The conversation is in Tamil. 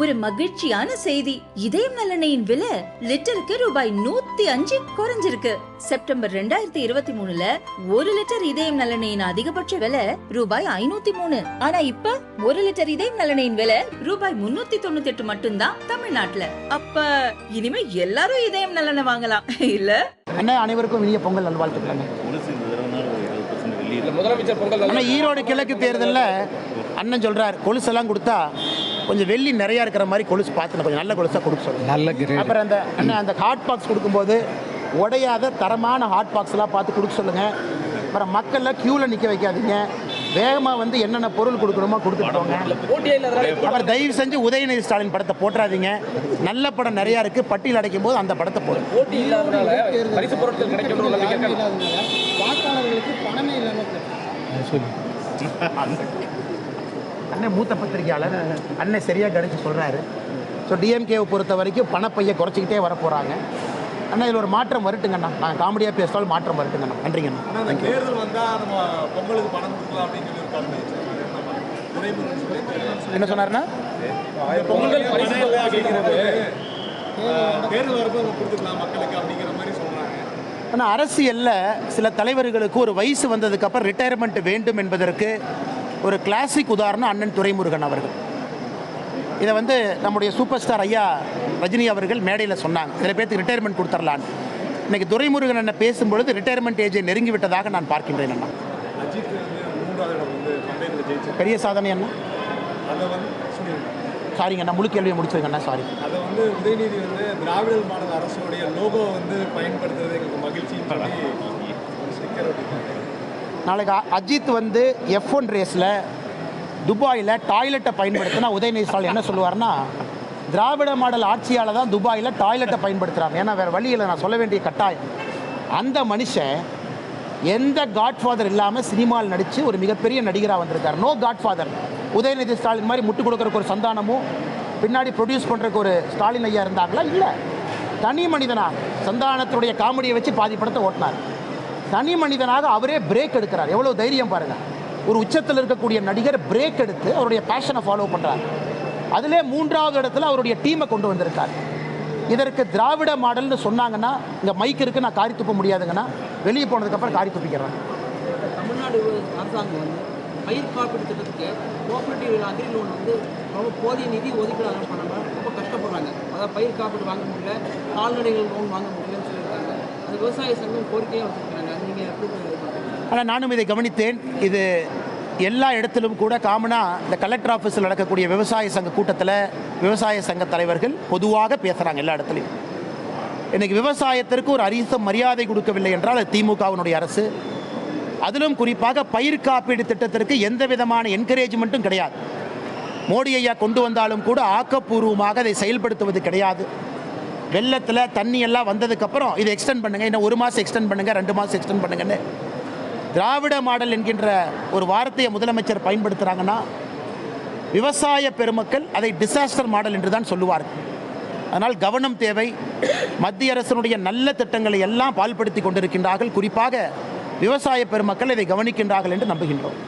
ஒரு மகிழ்ச்சியான செய்தி. இதயம் நல்லெண்ணெயின் விலை லிட்டருக்கு ரூபாய் நூத்தி அஞ்சு குறைஞ்சிருக்கு. செப்டம்பர் ரெண்டாயிரத்தி இருபத்தி மூணுல ஒரு லிட்டர் இதயம் நல்லெண்ணெயின் அதிகபட்ச விலை ரூபாய் ஐநூத்தி மூணு. ஆனா இப்ப ஒரு லிட்டர் இதயம் நல்லெண்ணெயின் விலை ரூபாய் முன்னூத்தி தொண்ணூத்தி எட்டு மட்டும்தான் தமிழ்நாட்டுல. அப்ப இனிமே எல்லாரும் இதயம் நல்லெண்ணெய் வாங்கலாம். இல்ல? அண்ணா அனைவருக்கும் இனிய பொங்கல் நல்வாழ்த்துக்கள் ஈரோடு கிழக்கு தேர்தலில் அண்ணன் சொல்றார் கொலுசெல்லாம் கொடுத்தா கொஞ்சம் வெள்ளி நிறையா இருக்கிற மாதிரி கொலுசு பார்த்து கொஞ்சம் நல்ல கொலுசாக கொடுக்க சொல்லுங்க நல்ல கிரேட் அப்புறம் அந்த அண்ணன் அந்த ஹாட் பாக்ஸ் கொடுக்கும்போது உடையாத தரமான ஹாட் பாக்ஸ்லாம் பார்த்து கொடுக்க சொல்லுங்க. அப்புறம் மக்களில் க்யூவில் நிற்க வைக்காதீங்க. வேகமாக வந்து என்னென்ன பொருள் கொடுக்கணுமோ கொடுத்துட்டு போங்க. போட்டியே இல்லாத அப்புறம் தயவு செஞ்சு உதயநிதி ஸ்டாலின் படத்தை போட்டுறாதீங்க நல்ல படம் நிறையா இருக்குது பட்டியல் அடைக்கும் போது அந்த படத்தை இருக்கா? வாக்காளர்களுக்கு பணமே இல்லாமல் அண்ணன் மூத்த பத்திரிகையாளர் அண்ணன் சரியாக கணிச்சு சொல்கிறாரு ஸோ டிஎம்கேவை பொறுத்த வரைக்கும் பணப்பையை குறைச்சிக்கிட்டே வர போகிறாங்க அண்ணா இதில் ஒரு மாற்றம் வரட்டுங்கண்ணா நான் காமெடியாக பேசினாலும் மாற்றம் வரட்டுங்கண்ணா நன்றிங்கண்ணா தேர்தல் வந்தால் நம்ம பொங்கலுக்கு பணம் கொடுக்கலாம் அப்படின்னு சொல்லி என்ன சொன்னார்ண்ணா பொங்கல் பரிசு அப்படிங்கிறது தேர்தல் வரப்போ கொடுத்துக்கலாம் மக்களுக்கு அப்படிங்கிற மாதிரி சொல்கிறாங்க ஆனால் அரசியலில் சில தலைவர்களுக்கு ஒரு வயசு வந்ததுக்கப்புறம் ரிட்டையர்மெண்ட் வேண்டும் என்பதற்கு ஒரு கிளாசிக் உதாரணம் அண்ணன் துரைமுருகன் அவர்கள். இதை வந்து நம்முடைய சூப்பர் ஸ்டார் ஐயா ரஜினி அவர்கள் மேடையில் சொன்னாங்க. சில பேர்த்துக்கு ரிட்டையர்மெண்ட் கொடுத்துர்லான்னு. இன்னைக்கு துரைமுருகன் அண்ணன் பேசும்பொழுது ரிட்டையர்மெண்ட் ஏஜை நெருங்கி விட்டதாக நான் பார்க்கின்றேன் அண்ணா. பெரிய சாதனை அண்ணா. அதை வந்து சொல்லியிருக்காங்க சாரிங்க அண்ணா முழு கேள்வியை முடிச்சிருங்க அண்ணா சாரி அதை வந்து உதயநிதி வந்து திராவிடர் மாடல் அரசுடைய லோகோ வந்து பயன்படுத்துறது எங்களுக்கு மகிழ்ச்சின்னு சொல்லி ஒரு ஸ்டிக்கர் ஒட்டிருக்காங்க நாளைக்கு அஜித் வந்து எஃப் ஒன் ரேஸில் துபாயில் டாய்லெட்டை பயன்படுத்தினா உதயநிதி ஸ்டாலின் என்ன சொல்லுவார்னா திராவிட மாடல் ஆட்சியால் தான் துபாயில் டாய்லெட்டை பயன்படுத்துகிறாங்க ஏன்னா வேறு வழியில் நான் சொல்ல வேண்டிய கட்டாயம். அந்த மனுஷன் எந்த காட்ஃபாதர் இல்லாமல் சினிமாவில் நடித்து ஒரு மிகப்பெரிய நடிகராக வந்திருக்கார். நோ காட்ஃபாதர் உதயநிதி ஸ்டாலின் மாதிரி முட்டு கொடுக்குறக்கு ஒரு சந்தானமும் பின்னாடி ப்ரொடியூஸ் பண்ணுறக்கு ஒரு ஸ்டாலின் ஐயா இருந்தாங்களா? இல்லை. தனி மனிதனா சந்தானத்துடைய காமெடியை வச்சு பாதி படத்தை ஓட்டினார். தனி மனிதனாக அவரே பிரேக் எடுக்கிறார். எவ்வளோ தைரியம் பாருங்கள் ஒரு உச்சத்தில் இருக்கக்கூடிய நடிகர் பிரேக் எடுத்து அவருடைய பேஷனை ஃபாலோ பண்ணுறார் அதிலே மூன்றாவது இடத்துல அவருடைய டீமை கொண்டு வந்திருக்கார். இதற்கு திராவிட மாடல்னு சொன்னாங்கன்னா இங்கே மைக் இருக்கு நான் காரி துப்ப முடியாதுங்கன்னா வெளியே போனதுக்கப்புறம் காரி துப்பிக்கிறேன். தமிழ்நாடு அரசாங்கம் வந்து பயிர் காப்பீடு திட்டத்துக்கு கோஆபரேட்டிவ் அக்ரி லோன் வந்து ரொம்ப போதிய நிதி ஒதுக்கீடு பண்ணாமல் ரொம்ப கஷ்டப்படுறாங்க. அதாவது பயிர் காப்பீடு வாங்க முடியல கால்நடைகள் லோன் வாங்க முடியலன்னு சொல்லியிருக்காங்க. அது விவசாய சங்கம் கோரிக்கையாக வச்சுருக்காங்க ஆனால் நானும் இதை கவனித்தேன். இது எல்லா இடத்திலும் கூட காமனாக இந்த கலெக்டர் ஆஃபீஸில் நடக்கக்கூடிய விவசாய சங்க கூட்டத்தில் விவசாய சங்க தலைவர்கள் பொதுவாக பேசுகிறாங்க எல்லா இடத்துலையும். இன்னைக்கு விவசாயத்திற்கு ஒரு அரிச மரியாதை கொடுக்கவில்லை என்றால் அது திமுகவினுடைய அரசு. அதிலும் குறிப்பாக பயிர் காப்பீடு திட்டத்திற்கு எந்த விதமான என்கரேஜ்மெண்ட்டும் கிடையாது. மோடி ஐயா கொண்டு வந்தாலும் கூட ஆக்கப்பூர்வமாக அதை செயல்படுத்துவது கிடையாது. வெள்ளத்தில் தண்ணி எல்லாம் வந்ததுக்கப்புறம் இதை எக்ஸ்டெண்ட் பண்ணுங்க. இன்னும் ஒரு மாதம் எக்ஸ்டெண்ட் பண்ணுங்கள் ரெண்டு மாதம் எக்ஸ்டெண்ட் பண்ணுங்கன்னு. திராவிட மாடல் என்கின்ற ஒரு வார்த்தையை முதலமைச்சர் பயன்படுத்துகிறாங்கன்னா விவசாய பெருமக்கள் அதை டிசாஸ்டர் மாடல் என்று தான் சொல்லுவார்கள். அதனால் கவனம் தேவை. மத்திய அரசினுடைய நல்ல திட்டங்களை எல்லாம் பால்படுத்தி கொண்டிருக்கின்றார்கள். குறிப்பாக விவசாய பெருமக்கள் இதை கவனிக்கின்றார்கள் என்று நம்புகின்றோம்.